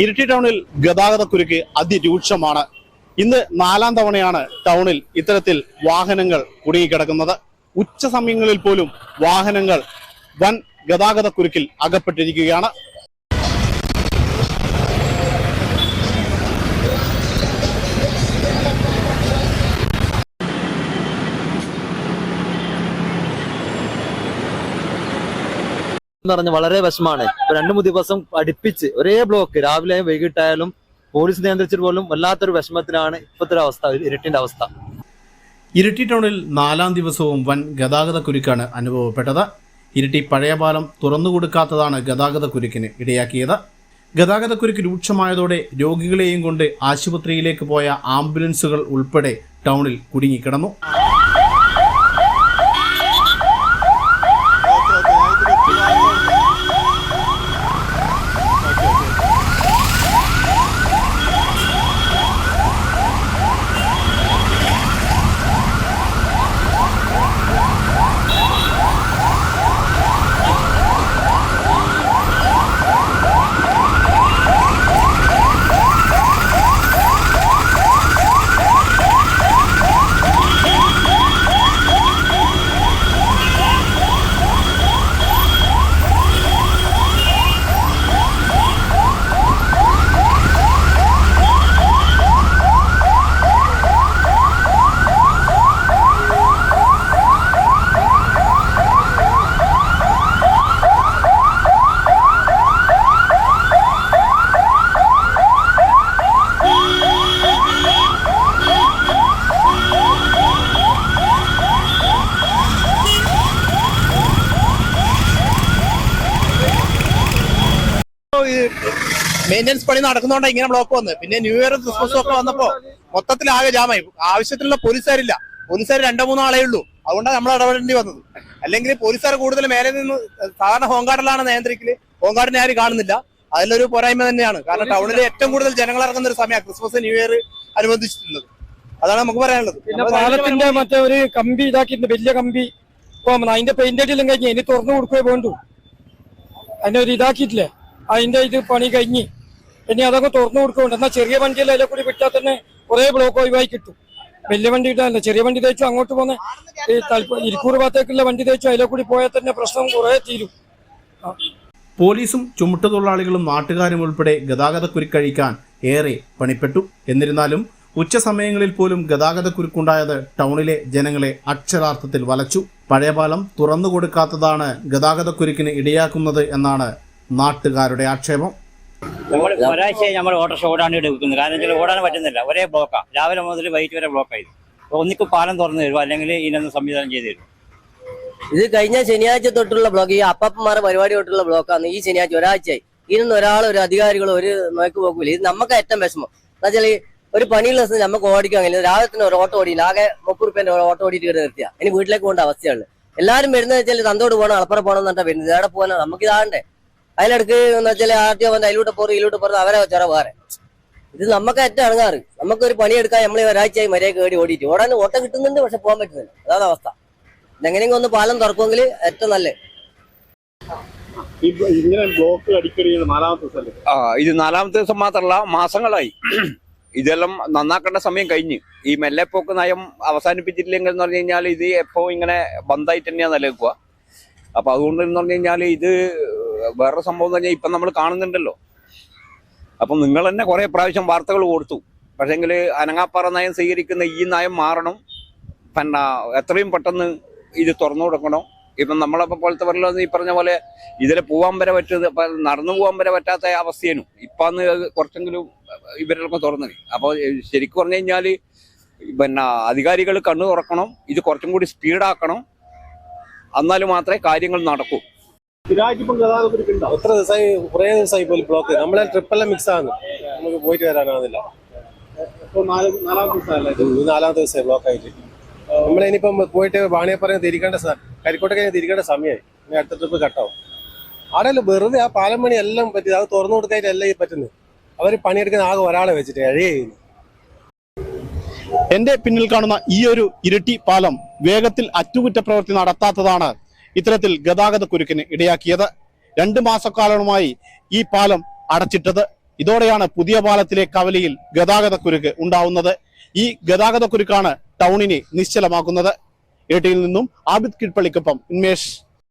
ഇരിട്ടി ടൗണിൽ ഗതാഗത കുരുക്ക് അതിരൂക്ഷമാണ്. ഇന്ന് നാലാം തവണയാണ് ടൗണിൽ ഇത്തരത്തിൽ വാഹനങ്ങൾ കുടുങ്ങിക്കിടക്കുന്നത്. ഉച്ച സമയങ്ങളിൽ പോലും വാഹനങ്ങൾ വൻ ഗതാഗത കുരുക്കിൽ അകപ്പെട്ടിരിക്കുകയാണ്. എന്ന് പറഞ്ഞ വളരെ വിഷമാണ് രണ്ടു മൂന്ന് ദിവസം അടുപ്പിച്ച് ഒരേ ബ്ലോക്ക് രാവിലെയും വൈകിട്ടായാലും പോലീസ് നിയന്ത്രിച്ചിട്ട് പോലും വല്ലാത്തൊരു വിഷമത്തിലാണ് ഇപ്പോഴത്തെ അവസ്ഥ ഇരട്ടിന്റെ അവസ്ഥ. ഇരിട്ടി ടൗണിൽ നാലാം ദിവസവും വൻ ഗതാഗത കുരുക്കാണ് അനുഭവപ്പെട്ടത്. ഇരിട്ടി പഴയ പാലം തുറന്നു കൊടുക്കാത്തതാണ് ഗതാഗത കുരുക്കിന് ഇടയാക്കിയത്. ഗതാഗത കുരുക്ക് രൂക്ഷമായതോടെ രോഗികളെയും കൊണ്ട് ആശുപത്രിയിലേക്ക് പോയ ആംബുലൻസുകൾ ഉൾപ്പെടെ ടൗണിൽ കുടുങ്ങിക്കിടന്നു. മെയിന്റെനൻസ് പണി നടക്കുന്നതുകൊണ്ട് ഇങ്ങനെ ബ്ലോക്ക് വന്ന്. പിന്നെ ന്യൂ ഇയർ ക്രിസ്മസ് ഒക്കെ വന്നപ്പോ മൊത്തത്തിൽ ആകെ ജാമായി ആവശ്യത്തിനുള്ള പോലീസുകാരില്ല. പോലീസുകാർ രണ്ടോ മൂന്നോ ആളേ ഉള്ളൂ. അതുകൊണ്ടാണ് നമ്മൾ ഇടപെടേണ്ടി വന്നത്. അല്ലെങ്കിൽ പോലീസുകാർ കൂടുതൽ മേലെ നിന്ന് സാധാരണ ഹോംഗാർഡിലാണ് നിയന്ത്രിക്കൽ. ഹോംഗാർഡിനെ ആരും കാണുന്നില്ല. അതിലൊരു പോരായ്മ തന്നെയാണ്. കാരണം ടൗണിൽ ഏറ്റവും കൂടുതൽ ജനങ്ങൾ ഇറങ്ങുന്ന ഒരു സമയമാണ് ക്രിസ്മസ് ന്യൂ ഇയർ അനുബന്ധിച്ചിട്ടുള്ളത്. അതാണ് നമുക്ക് പറയാനുള്ളത്. പിന്നെ പാലത്തിന്റെ മറ്റേ ഒരു കമ്പി ഇതാക്കിയിട്ടുണ്ട്. വലിയ കമ്പി. അതിന്റെ പെയിന്റ് അടിയെല്ലാം കഴിഞ്ഞ് ഇനി തുറന്നു കൊടുക്കുകയോ വേണ്ടു അതിനൊരു ഇതാക്കിയിട്ടില്ലേ? അതിന്റെ ഇത് പണി കഴിഞ്ഞ് ഇനി അതൊക്കെ തുറന്നു കൊടുക്കുന്നുണ്ട്. എന്നാൽ ചെറിയ വണ്ടിയിൽ അതിലെ കൂടി വിട്ടാൽ തന്നെ കുറെ ബ്ലോക്ക് ഒഴിവായി കിട്ടും. വലിയ വണ്ടി ഇടാനല്ല ചെറിയ വണ്ടി തേച്ചു അങ്ങോട്ട് പോകുന്ന ഈ ഇരിക്കൂർ ഭാഗത്തേക്കുള്ള വണ്ടി തേച്ചു അതിലെ കൂടി പോയാൽ തന്നെ പ്രശ്നം കുറെ തീരും. പോലീസും ചുമട്ടുതൊഴിലാളികളും നാട്ടുകാരും ഉൾപ്പെടെ ഗതാഗത കുരുക്കഴിക്കാൻ ഏറെ പണിപ്പെട്ടു. എന്നിരുന്നാലും ഉച്ച സമയങ്ങളിൽ പോലും ഗതാഗത കുരുക്കുണ്ടായത് ടൗണിലെ ജനങ്ങളെ അക്ഷരാർത്ഥത്തിൽ വലച്ചു. പഴയ പാലം തുറന്നു കൊടുക്കാത്തതാണ് ഗതാഗത കുരുക്കിന് ഇടയാക്കുന്നത് എന്നാണ് നാട്ടുകാരുടെ ആക്ഷേപം. നമ്മൾ ഒരാഴ്ചയായി നമ്മൾ ഓട്ടോറിക്ഷ ഓടാണ്ട് എടുക്കുന്നത് കാരണം വെച്ചാൽ ഓടാൻ പറ്റുന്നില്ല. ഒരേ ബ്ലോക്കാണ് രാവിലെ മുതൽ വൈകിട്ട് വരെ ബ്ലോക്കായിരുന്നു. അപ്പോൾ ഒന്നിക്ക് പാലം തുറന്നു തരുമോ? അല്ലെങ്കിൽ ഇതിനൊന്ന് സംവിധാനം ചെയ്തു തരും ഇത് കഴിഞ്ഞ ശനിയാഴ്ച തൊട്ടുള്ള ബ്ലോക്ക്. ഈ അപ്പന്മാരുടെ പരിപാടി തൊട്ടുള്ള ബ്ലോക്കാണ് ഈ ശനിയാഴ്ച ഒരാഴ്ചയായി. ഇതിനൊന്നും ഒരാൾ ഒരു അധികാരികളോ ഒരു നോക്ക് പോകൂല ഇത് നമുക്ക് ഏറ്റവും വിഷമം. എന്നുവെച്ചാൽ ഒരു പണിയുള്ള ദിവസം നമുക്ക് ഓടിക്കാൻ കഴിയില്ല. രാവിലെ തന്നെ ഒരു ഓട്ടോ ഓടിയില്ല. ആകെ മുപ്പത് റുപ്യന്റെ ഒരു ഓട്ടോ ഓടിയിട്ട് കയറി നിർത്തിയ. ഇനി വീട്ടിലേക്ക് പോകേണ്ട അവസ്ഥയാണ് എല്ലാവരും വരുന്നത് വെച്ചാൽ തന്തോട് പോകണം അളപ്പുറം പോകണം എന്നിട്ടാ വരുന്നത്. ഇവിടെ പോകാൻ നമുക്ക് ഇതാണ്ടേ അതിലിടക്ക് എന്ന് വെച്ചാൽ ആദ്യം വന്ന് അതിലൂടെ പോറ് ഇതിലൂടെ പോറ് അവരെ ചെറ വേറെ. ഇത് നമുക്ക് ഏറ്റവും അണങ്ങാറ് നമുക്കൊരു പണിയെടുക്കാൻ നമ്മൾ ഒരാഴ്ചയായി മര്യാദ കേടി ഓടിയിട്ട്. ഓടാൻ ഓട്ടം കിട്ടുന്നുണ്ട് പക്ഷെ പോകാൻ പറ്റുന്നില്ല. അതാണ് അവസ്ഥ. ഇതെങ്ങനെയെങ്കിലും ഒന്ന് പാലം തുറക്കുമെങ്കിൽ ഏറ്റവും നല്ലത്. ഇങ്ങനെ ബ്ലോക്ക് അടിക്കടി നാലാമത്തെ ആ ഇത് നാലാമത്തെ ദിവസം മാത്രല്ല മാസങ്ങളായി. ഇതെല്ലാം നന്നാക്കേണ്ട സമയം കഴിഞ്ഞ്. ഈ മെല്ലെപ്പോക്ക് നയം അവസാനിപ്പിച്ചിട്ടില്ലെങ്കിൽ എന്ന് പറഞ്ഞു കഴിഞ്ഞാൽ ഇത് എപ്പോ ഇങ്ങനെ ബന്ധായിട്ട് തന്നെയാണ് നിലനിൽക്കുക അപ്പൊ അതുകൊണ്ട് എന്ന് പറഞ്ഞു കഴിഞ്ഞാൽ ഇത് വേറെ സംഭവം പറഞ്ഞാൽ ഇപ്പം നമ്മൾ കാണുന്നുണ്ടല്ലോ. അപ്പം നിങ്ങൾ തന്നെ കുറേ പ്രാവശ്യം വാർത്തകൾ കൊടുത്തു. പക്ഷേങ്കിൽ അനങ്ങാപ്പാറ നയം സ്വീകരിക്കുന്ന ഈ നയം മാറണം. പിന്നെ എത്രയും പെട്ടെന്ന് ഇത് തുറന്നു കൊടുക്കണം. ഇപ്പം നമ്മളപ്പോൾ പോലത്തെ ഈ പറഞ്ഞ പോലെ ഇതിലെ പോവാൻ വരെ പറ്റുന്നത് നടന്നു പോകാൻ വരെ പറ്റാത്ത അവസ്ഥയാണ് ഇപ്പാന്ന് കുറച്ചെങ്കിലും ഇവരൊക്കെ തുറന്നത് അപ്പോൾ ശരിക്കും പറഞ്ഞു കഴിഞ്ഞാൽ പിന്നെ അധികാരികൾ കണ്ണു തുറക്കണം. ഇത് കുറച്ചും കൂടി സ്പീഡാക്കണം. എന്നാൽ മാത്രമേ കാര്യങ്ങൾ നടക്കൂ. എത്ര ദിവസമായി കുറേ ദിവസമായി പോലും ബ്ലോക്ക്. നമ്മളെ ട്രിപ്പെല്ലാം മിക്സ് ആണ്. നമുക്ക് പോയിട്ട് വരാനാവുന്നില്ല. ഇപ്പൊ നാല് നാലാമത്തെ ദിവസമായി ബ്ലോക്ക് ആയിട്ട്. നമ്മളിനിപ്പം പോയിട്ട് വാണിയപ്പറയും തിരിക്കേണ്ട കരിക്കോട്ടൊക്കെ തിരിക്കേണ്ട സമയമായി ഇനി അടുത്ത ട്രിപ്പ് കട്ടാവും ആടെയല്ല വെറുതെ ആ പാലം പണി എല്ലാം പറ്റി അത് തുറന്നു കൊടുക്കായിട്ട് എല്ലാം ഈ പറ്റുന്നത് അവർ പണിയെടുക്കുന്ന ആകെ ഒരാളെ വെച്ചിട്ട് ചെയ്യുന്നു. എന്റെ പിന്നിൽ കാണുന്ന ഈ ഒരു ഇരട്ടി പാലം വേഗത്തിൽ അറ്റകുറ്റപ്രവൃത്തി നടത്താത്തതാണ് ഇത്തരത്തിൽ ഗതാഗത കുരുക്കിന് ഇടയാക്കിയത് രണ്ടു മാസക്കാലമായി ഈ പാലം അടച്ചിട്ടത്. ഇതോടെയാണ് പുതിയ പാലത്തിലെ കവലയിൽ ഗതാഗതക്കുരുക്ക് ഉണ്ടാവുന്നത്. ഈ ഗതാഗതക്കുരുക്കാണ് ടൗണിനെ നിശ്ചലമാക്കുന്നത്. ഏട്ടിയിൽ നിന്നും ആബിദ് കിഡ്പള്ളിക്കൊപ്പം ഉന്മേഷ്